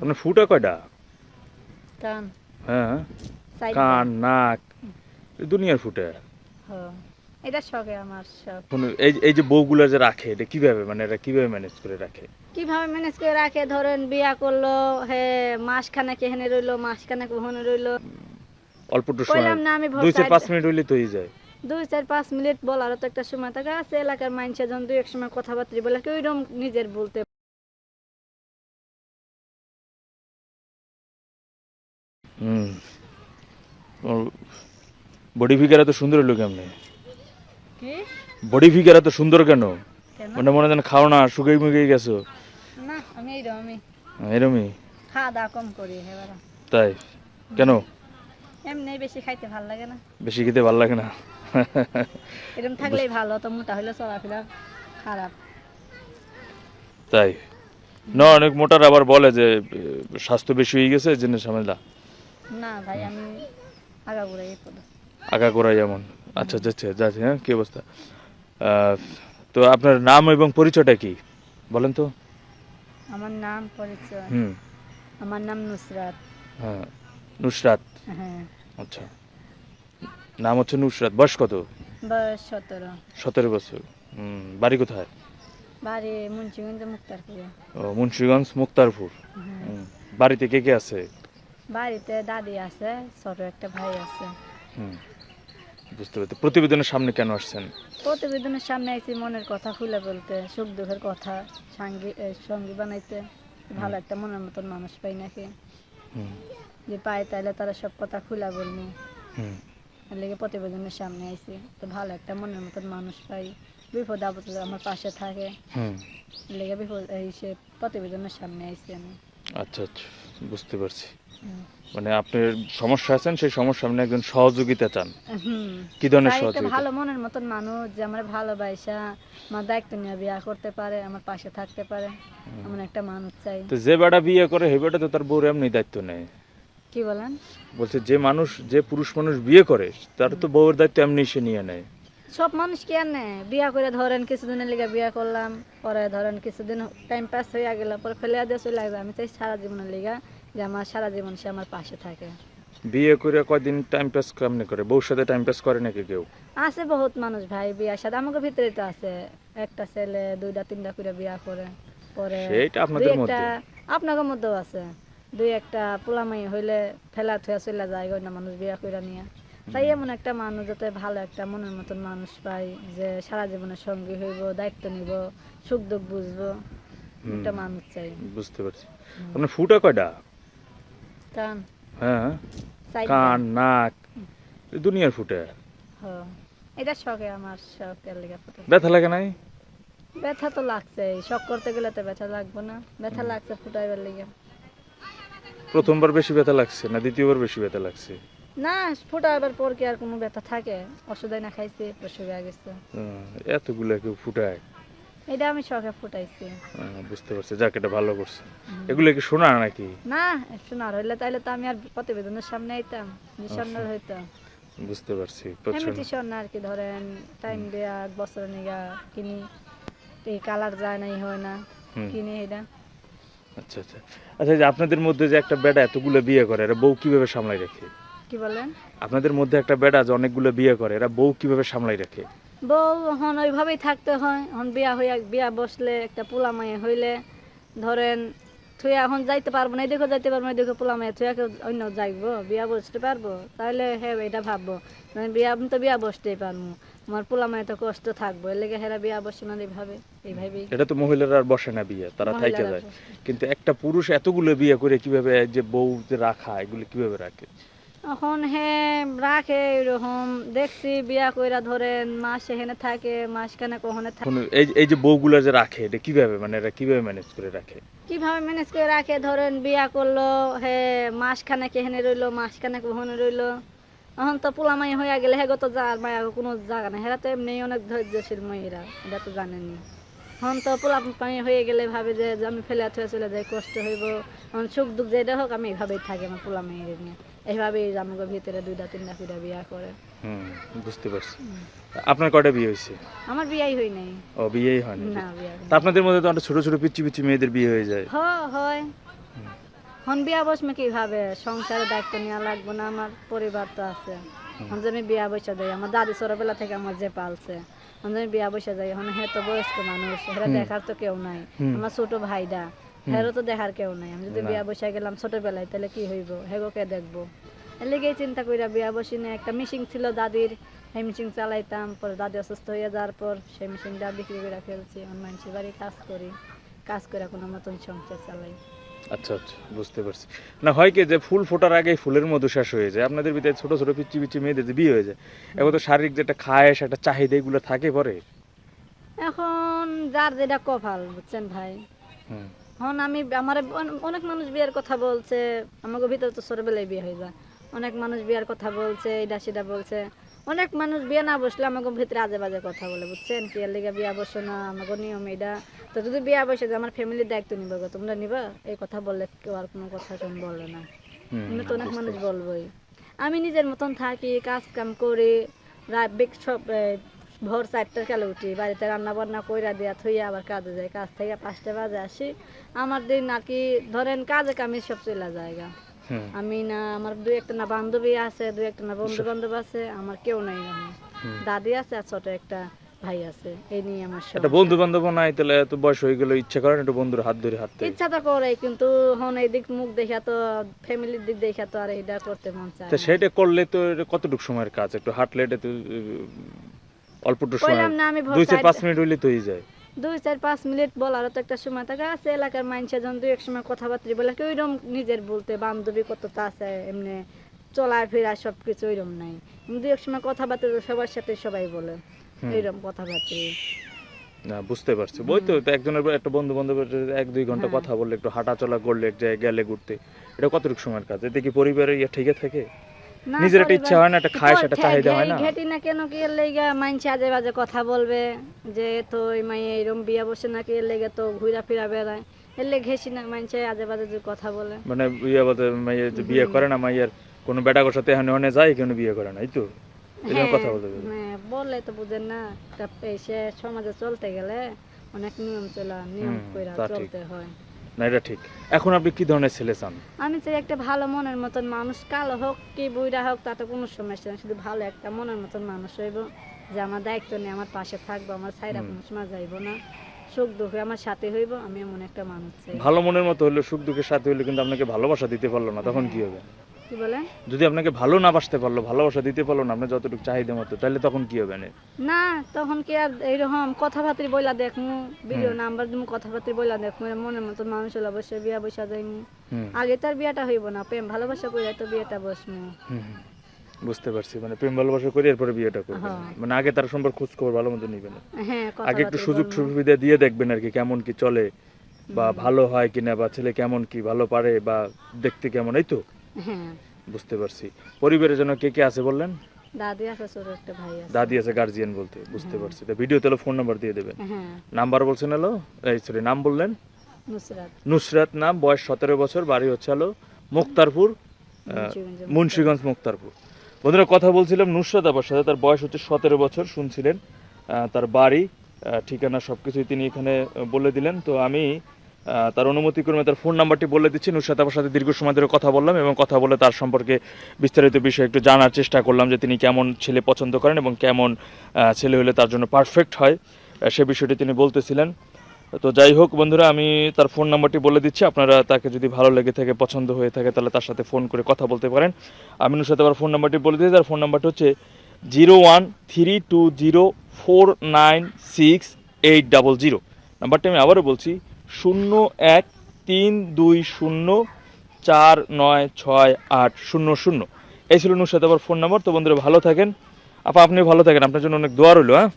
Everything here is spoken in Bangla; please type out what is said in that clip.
আপনার ফুটা কয়টা? কান। হ্যাঁ। কান নাক দুনিয়ার ফুটে। হ্যাঁ। এটা শখে আমার শখ। এই এই যে বউগুলা যে রাখে এটা কীভাবে মানে এটা কীভাবে ম্যানেজ করে রাখে? কীভাবে ম্যানেজ করে রাখে? ধরেন বিয়া করল হে মাসখানে কেহেনে রইল মাসখানে রইল। অল্প একটু সময় না আমি দুই চার পাঁচ মিনিট হইলে তো হয়ে যায়। দুই চার পাঁচ মিনিট বলারও তো একটা সময় থাকে আছে এলাকার মানুষের যখন দুই এক সময় কথাবার্তা বলে কেউ নিজের বলতে হুম। বডি ফিগার এত সুন্দর হলো কেমনে? বডি ফিগার এত সুন্দর কেন? মানে মনে হয় খাও না শুকিয়ে মুখিয়ে গেছো। না আমি এইরকমই এরমই? খাওয়া দাওয়া কম করি তাই? কেন? এমনি বেশি খাইতে ভালো লাগে না। বেশি খেতে ভালো লাগে না? এরকম থাকলেই ভালো তো মোটা হলে চলাফেরা খারাপ। তাই? না অনেক মোটার আবার বলে যে স্বাস্থ্য বেশি হয়ে গেছে জন্য ঝামেলা। না ভাই আমি আগা ঘুরে এই পদ। আগা করা যেমন। আচ্ছা যাচ্ছে যাচ্ছে হ্যাঁ কি অবস্থা? তো আপনার নাম এবং পরিচয়টা কি? বলেন তো। আমার নাম পরিচয়। হুম। আমার নাম নুসরাত। হ্যাঁ নুসরাত। হ্যাঁ। আচ্ছা। নাম হচ্ছে নুসরাত। বয়স কত? বয়স সতেরো। সতেরো বছর। হুম বাড়ি কোথায়? বাড়ি মুন্সিগঞ্জ মুক্তারপুরে। ও মুন্সিগঞ্জ মুক্তারপুর। হ্যাঁ। বাড়িতে কে কে আছে? বাড়িতে দাদি আছে ছোট একটা ভাই আছে। বুঝতে পারছি। প্রতিবেদনের সামনে কেন আসছেন? প্রতিবেদনের সামনে আইছি মনের কথা খুলে বলতে সুখ দুঃখের কথা সঙ্গী সঙ্গী বানাইতে। ভালো একটা মনের মতন মানুষ পাই নাকি। যে পাই তাইলে তারা সব কথা খুলে এর লেগে প্রতিবেদনের সামনে আইছি। তো ভালো একটা মনের মতন মানুষ পাই। বিপদ আপদে আমার পাশে থাকে। হুম। লেগে বিপদ এই সে প্রতিবেদনের সামনে আইছি আমি। আচ্ছা আচ্ছা বুঝতে পারছি। মানে আপনার সমস্যা আছেন সেই সমস্যা আপনি একজন সহযোগিতা চান। কি ধরনের সহযোগিতা? ভালো মনের মতন মানুষ যে আমার ভালোবাসা আমার দায়িত্ব নিয়ে বিয়া করতে পারে আমার পাশে থাকতে পারে এমন একটা মানুষ চাই। তো যে বেটা বিয়ে করে সেই বেটা তো তার বউর এমনি দায়িত্ব নেয় কি বলেন? বলছে যে মানুষ যে পুরুষ মানুষ বিয়ে করে তার তো বউয়ের দায়িত্ব এমনি সে নিয়ে নেয়। সব মানুষ কি আর নেয়? বিয়া করে ধরেন কিছুদিনের লিগে বিয়া করলাম পরে ধরেন কিছুদিন টাইম পাস হয়ে গেল পরে ফেলে দিয়ে চলে আসবে। আমি চাই সারা জীবনের লিগা যে আমার সারা জীবন সে আমার পাশে থাকে। বিয়ে করে কয়দিন টাইম পাস কেমনি করে? বউর সাথে টাইম পাস করে নাকি কেউ? আছে বহুত মানুষ ভাই বিয়ার সাথে। আমাকে ভিতরে তো আছে। একটা ছেলে দুইটা তিনটা করে বিয়া করে। পরে সেইটা আপনাদের দুই একটা মধ্যে। আপনাদের মধ্যেও আছে। দুই একটা পোলামাই হইলে ফেলা থুয়া চলে যায় মানুষ বিয়া নিয়ে। তাই এমন একটা মানুষ যাতে ভালো একটা মনের মতন মানুষ পাই যে সারা জীবনের সঙ্গী হইব দায়িত্ব নিব সুখ দুঃখ বুঝব। একটা মানুষ চাই। বুঝতে পারছি। আপনার ফুটা কয়টা? কান। হ্যাঁ কান নাক দুনিয়ার ফুটে। হ এটা শখে আমার শখের লেগে ফটো। ব্যথা লাগে নাই? ব্যথা তো লাগছে শখ করতে গেলে তো ব্যথা লাগবে না। ব্যথা লাগছে ফুটাইবার লেগে। প্রথমবার বেশি ব্যথা লাগছে না দ্বিতীয়বার বেশি ব্যথা লাগছে? না ফুটাইবার পর কি আর কোনো ব্যথা থাকে? ওষুধ না খাইছি ওষুধ গেছে। এতগুলো কেউ ফুটায়। এটা আমি শখে ফুটাইছি। হ্যাঁ, বুঝতে পারছি। যাক এটা ভালো করছে। এগুলো কি শোনা নাকি? না শোনার হইলে তাইলে তো আমি আর প্রতিবেদনের সামনে আইতাম হইতাম। বুঝতে পারছি স্বর্ণ আর কি ধরেন টাইম দেয়া বছর নিগা কিনি এই কালার যায় নাই হয় না। কিনে এটা। আচ্ছা আচ্ছা। আচ্ছা যে আপনাদের মধ্যে যে একটা বেটা এতগুলো বিয়ে করে এরা বউ কীভাবে সামলাই রাখে? কি বলেন? আপনাদের মধ্যে একটা বেটা যে অনেকগুলো বিয়ে করে এরা বউ কীভাবে সামলাই রাখে? বউ হন ওইভাবেই থাকতে হয়। হন বিয়া হইয়া বিয়া বসলে একটা পোলা মায়ে হইলে ধরেন তুই এখন যাইতে পারব না এদিকে যাইতে পারব না এদিকে পোলা মায়ে একে অন্য যাইবো বিয়া বসতে পারব? তাহলে হ্যাঁ এটা ভাববো। মানে বিয়া আমি তো বিয়া বসতেই পারব। আমার পোলা মায়ে তো কষ্ট থাকব এর লেগে হেরা বিয়া বসে না এইভাবে এইভাবেই এটা তো মহিলারা আর বসে না বিয়ে তারা থাইকে যায়। কিন্তু একটা পুরুষ এতগুলো বিয়ে করে কীভাবে যে বউ যে রাখা এগুলো কীভাবে রাখে? এখন হ্যাঁ রাখে এরকম দেখছি বিয়া কইরা ধরেন মাস এখানে থাকে মাসখানে কখনো থাকে এই এই যে বউগুলো যে রাখে এটা কীভাবে মানে এরা কীভাবে ম্যানেজ করে রাখে? কীভাবে ম্যানেজ করে রাখে? ধরেন বিয়া করল হে মাসখানেক এখানে রইল মাসখানেক ওখানে রইল। এখন তো পোলামাই হইয়া গেলে হেগো তো যার মায়া কোনো জায়গা নেই। হেরা তো এমনি অনেক ধৈর্যশীল মেয়েরা এটা তো জানেনি এখন তো পোলা পানি হয়ে গেলে ভাবে যে আমি ফেলে থুয়ে চলে যাই কষ্ট হইব। এখন সুখ দুঃখ যেটা হোক আমি এইভাবেই থাকি আমার পোলা মেয়ের নিয়ে। আমাকে ভিতরে দুইটা তিনটা ফিরা বিয়া করে। হুম বুঝতে পারছি। আপনার কয়টা বিয়ে হয়েছে? আমার বিয়াই হই নাই। ও বিয়েই হয়নি না তা আপনাদের মধ্যে তো অনেক ছোট ছোট পিচ্ছি পিচ্ছি মেয়েদের বিয়ে হয়ে যায়। হ হয়। এখন বিয়া বসমে কীভাবে? সংসারের দায়িত্ব নেওয়া লাগবে না আমার পরিবার তো আছে। যে আমি বিয়া বসে যাই আমার দাদি ছোটবেলা থেকে আমার যে পালছে। যে আমি বিয়া বসে যাই এখন হ্যাঁ তো বয়স্ক মানুষ হেরা দেখার তো কেউ নাই। আমার ছোট ভাইটা হেরও তো দেখার কেউ নাই। আমি যদি বিয়া বসে গেলাম ছোটবেলায় তাহলে কি হইব? হেগোকে দেখব? লেগেই চিন্তা কইরা বিয়া বসি না একটা মিশিং ছিল দাদির সেই মিশিং চালাইতাম। পরে দাদি অসুস্থ হয়ে যাওয়ার পর সেই মিশিংটা বিক্রি করে ফেলছি। এখন মানুষের বাড়ি কাজ করি। কাজ করে কোনো মতন সংসার চালাই। আচ্ছা আচ্ছা বুঝতে পারছি। না হয় কি যে ফুল ফোটার আগে ফুলের মধু শেষ হয়ে যায়। আপনাদের ভিতরে ছোট ছোট পিচ্ছি পিচ্ছি মেয়েদের যে বিয়ে হয়ে যায় এখন তো শারীরিক যেটা খায়স একটা চাহিদা এগুলো থাকে পরে? এখন যার যেটা কপাল বুঝছেন ভাই? হুম। এখন আমি আমার অনেক মানুষ বিয়ের কথা বলছে আমাকে ভিতরে তো ছোটবেলায় বিয়ে হয়ে যায়। অনেক মানুষ বিয়ার কথা বলছে এটা সেটা বলছে। অনেক মানুষ বিয়ে না বসলে আমাকে ভিতরে আজে বাজে কথা বলে বুঝছেন? কি এর লেগে বিয়া বসো না আমাকে নিয়ম এটা তো যদি বিয়া বসে আমার ফ্যামিলির দায়িত্ব নিবে গো তোমরা নিবা? এই কথা বললে কেউ আর কোনো কথা তুমি বললে না। আমি তো অনেক মানুষ। বলবোই। আমি নিজের মতন থাকি কাজ কাম করি রাত বেগ সব ভোর চারটার কালে উঠি বাড়িতে রান্না বান্না কইরা দিয়া থইয়া আবার কাজে যাই। কাজ থেকে পাঁচটা বাজে আসি। আমার দিন আর কি ধরেন কাজে কামে সব চলে জায়গা আমি না আমার দুই একটা না বান্ধবী আছে দুই একটা না বন্ধু বান্ধব আছে আমার কেউ নাই দাদি আছে আর ছোট একটা ভাই আছে এই নিয়ে আমার সব। একটা বন্ধু বান্ধব নাই তাহলে এত বয়স হয়ে গেলে ইচ্ছা করেন একটু বন্ধুর হাত ধরে হাঁটতে? ইচ্ছা তো করে কিন্তু হন এই দিক মুখ দেখা তো ফ্যামিলির দিক দেখা তো আর এটা করতে মন চায় তা সেটা করলে তো কতটুকু সময়ের কাজ? একটু হাঁটলে এটা তো আহ, অল্পটুকু সময়। দুই চার পাঁচ মিনিট হইলে তো হয়ে যায়। দুই চার পাঁচ মিনিট বলারও তো একটা সময় থাকে। আছে এলাকার মানুষের যখন দুই এক সময় কথাবার্তা বলে কি ওইরকম নিজের বলতে বান্ধবী কতটা আছে এমনি চলায় ফেরা সব কিছু ওইরকম নাই। দুই এক সময় কথাবার্তা সবার সাথে সবাই বলে এইরকম কথাবার্তা। না বুঝতে পারছি। বই তো একজনের একটা বন্ধু বান্ধবের এক দুই ঘণ্টা হ্যাঁ। কথা বললে একটু হাঁটাচলা করলে গেলে ঘুরতে এটা কতটুকু সময়ের কাজ? এতে কি পরিবারের ইয়ে ঠিকই থাকে? নিজের একটা ইচ্ছা হয় না, একটা খায়, সেটা চাহিদা হয় না? ঘেটি না কেন কি এর লেগে মাইনছে আজে বাজে কথা বলবে? যে তো ওই মাই এরম বিয়া বসে নাকি এর লেগে তো ঘুরা ফিরা বেড়ায়। এর লেগে ঘেসি না মাইনছে আজে বাজে যে কথা বলে। মানে ইয়ে বলতে মাইয়ের যে বিয়ে করে না মাইয়ের কোনো বেটা সাথে এখানে ওখানে যায় কেন বিয়ে করে না এই তো। এরকম কথা বলতে পারবে। হ্যাঁ, বললে তো বুঝেন না সমাজে চলতে গেলে অনেক নিয়ম চলা নিয়ম কইরা চলতে হয়। না এটা ঠিক। এখন আপনি কি ধরনের ছেলে চান? আমি চাই একটা ভালো মনের মতন মানুষ কালো হোক কি বুইরা হোক তাতে কোনো সমস্যা নেই শুধু ভালো একটা মনের মতন মানুষ হইব যে আমার দায়িত্ব নিয়ে আমার পাশে থাকব আমার সাইরা কোনো সময় যাইব না। সুখ দুঃখে আমার সাথে হইব আমি এমন একটা মানুষ চাই। ভালো মনের মতো হলে সুখ দুঃখের সাথে হইলে কিন্তু আপনাকে ভালোবাসা দিতে পারল না তখন কি হবে? কি বলেন? যদি আপনাকে ভালো না বাসতে পারল ভালোবাসা দিতে পারল না আপনার যতটুকু চাহিদা মতো তাহলে তখন কি হবে না না তখন কি আর এইরকম কথাবার্তি বইলা দেখমু ভিডিও নাম্বার দিমু কথাবার্তি বইলা দেখমু মনের মতন মানুষ হলে অবশ্যই বিয়া বসা যাইমু আগে তার বিয়াটা হইব না প্রেম ভালোবাসা করে তো বিয়েটা বসমু। বুঝতে পারছি মানে প্রেম ভালোবাসা করে এরপরে বিয়েটা করবেন হ্যাঁ। মানে আগে তার সম্পর্ক খোঁজ খবর ভালো মতো নিবেন হ্যাঁ আগে একটু সুযোগ। সুবিধা দিয়ে দেখবেন আর কি কেমন কি চলে বা ভালো হয় কিনা বা ছেলে কেমন কি ভালো পারে বা দেখতে কেমন এই তো? বুঝতে পারছি। পরিবারের জন্য কে কে আছে বললেন? দাদি আছে ছোট একটা ভাই আছে। দাদি আছে গার্জিয়ান বলতে বুঝতে পারছি। তো ভিডিও তাহলে ফোন নাম্বার দিয়ে দেবেন। নাম্বার বলছেন হলো এই সরি নাম বললেন? নুসরাত। নুসরাত নাম বয়স সতেরো বছর বাড়ি হচ্ছে হলো মুক্তারপুর মুন্সিগঞ্জ। মুক্তারপুর। বন্ধুরা কথা বলছিলাম নুসরাত আবার সাথে তার বয়স হচ্ছে সতেরো বছর শুনছিলেন আহ, তার বাড়ি ঠিকানা সব কিছুই তিনি এখানে বলে দিলেন। তো আমি তার অনুমতি ক্রমে তার ফোন নাম্বারটি বলে দিচ্ছি। নুসরাত আবার সাথে দীর্ঘ সময় ধরে কথা বললাম এবং কথা বলে তার সম্পর্কে বিস্তারিত বিষয়ে একটু জানার চেষ্টা করলাম যে তিনি কেমন ছেলে পছন্দ করেন এবং কেমন ছেলে হলে তার জন্য পারফেক্ট হয়। সে বিষয়টি তিনি বলতেছিলেন। তো যাই হোক বন্ধুরা, আমি তার ফোন নাম্বারটি বলে দিচ্ছি। আপনারা তাকে যদি ভালো লেগে থাকে, পছন্দ হয়ে থাকে, তাহলে তার সাথে ফোন করে কথা বলতে পারেন। আমি সাথে আবার ফোন নাম্বারটি বলে দিচ্ছি তার ফোন নাম্বারটি হচ্ছে zero one three two zero four nine six eight double zero নাম্বারটি আমি আবারও বলছি শূন্য এক তিন দুই শূন্য চার নয় ছয় আট শূন্য শূন্য। এই ছিল নুসাদ আবার ফোন নাম্বার। তো বন্ধুরা, ভালো থাকেন। আপা আপনি ভালো থাকেন। আপনার জন্য অনেক দোয়া রইল হ্যাঁ?